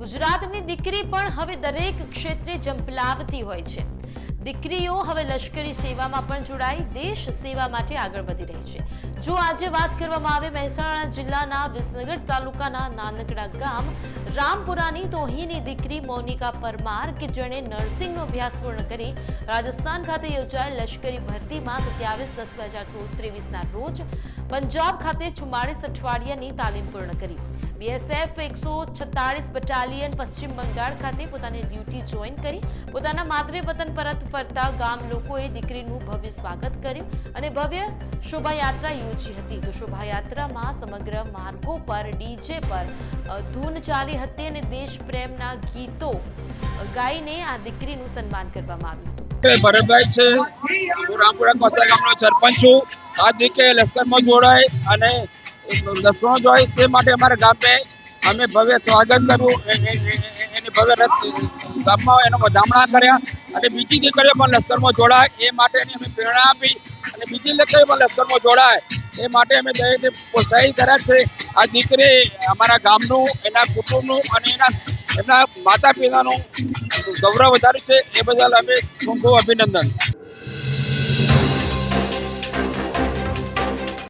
ગુજરાતની દીકરી પણ હવે દરેક ક્ષેત્રે જંપલાવતી હોય છે. દીકરીઓ હવે લશ્કરી સેવામાં પણ જોડાઈ, દેશ સેવા માટે આગળ વધી રહી છે. જો આજે વાત કરવામાં આવે મહેસાણા જિલ્લાના વિસનગર તાલુકાના નાનકડા ગામ રામપુરાની, તો અહીંની દીકરી મોનિકા પરમાર, કે જેણે નર્સિંગનો અભ્યાસ પૂર્ણ કરી, રાજસ્થાન ખાતે યોજાયેલ લશ્કરી ભરતીમાં સત્યાવીસ દસ બે હજાર ત્રેવીસના રોજ પંજાબ ખાતે ચુમ્માળીસ અઠવાડિયાની તાલીમ પૂર્ણ કરી. બીએસએફ એકસો છત્તાળીસ બટાલિયન પશ્ચિમ બંગાળ ખાતે પોતાની ડ્યુટી જોઈન કરી પોતાના માતૃ વતન પરત ફરતા ગામ લોકોએ દીકરીનું ભવ્ય સ્વાગત કર્યું અને ભવ્ય શોભાયાત્રા યોજી હતી. તો શોભાયાત્રામાં સમગ્ર માર્ગો પર ડીજે પર ધૂન ચાલી હતી અને દેશ પ્રેમના ગીતો ગાઈને આ દીકરીનું સન્માન કરવામાં આવ્યું. ભરતભાઈ છે સરપંચ છું. આ દીકે લશ્કરમાં જોડાય અને લશ્કરમાં જોઈ તે માટે અમારા ગામે અમે ભવ્ય સ્વાગત કર્યું એની ભવ્ય ગામમાં એનો વધામણા કર્યા. અને બીજી દીકરીઓ પણ લશ્કરમાં જોડાય, એ માટેની અમે પ્રેરણા આપી. અને બીજી દીકરીઓ પણ લશ્કરમાં જોડાય, એ માટે અમે દરેક પ્રોત્સાહિત કર્યા છે. આ દીકરી અમારા ગામનું, એના કુટુંબનું અને એના, એમના માતા પિતાનું ગૌરવ વધાર્યું છે. એ બદલ અમે ખૂબ ખૂબ અભિનંદન.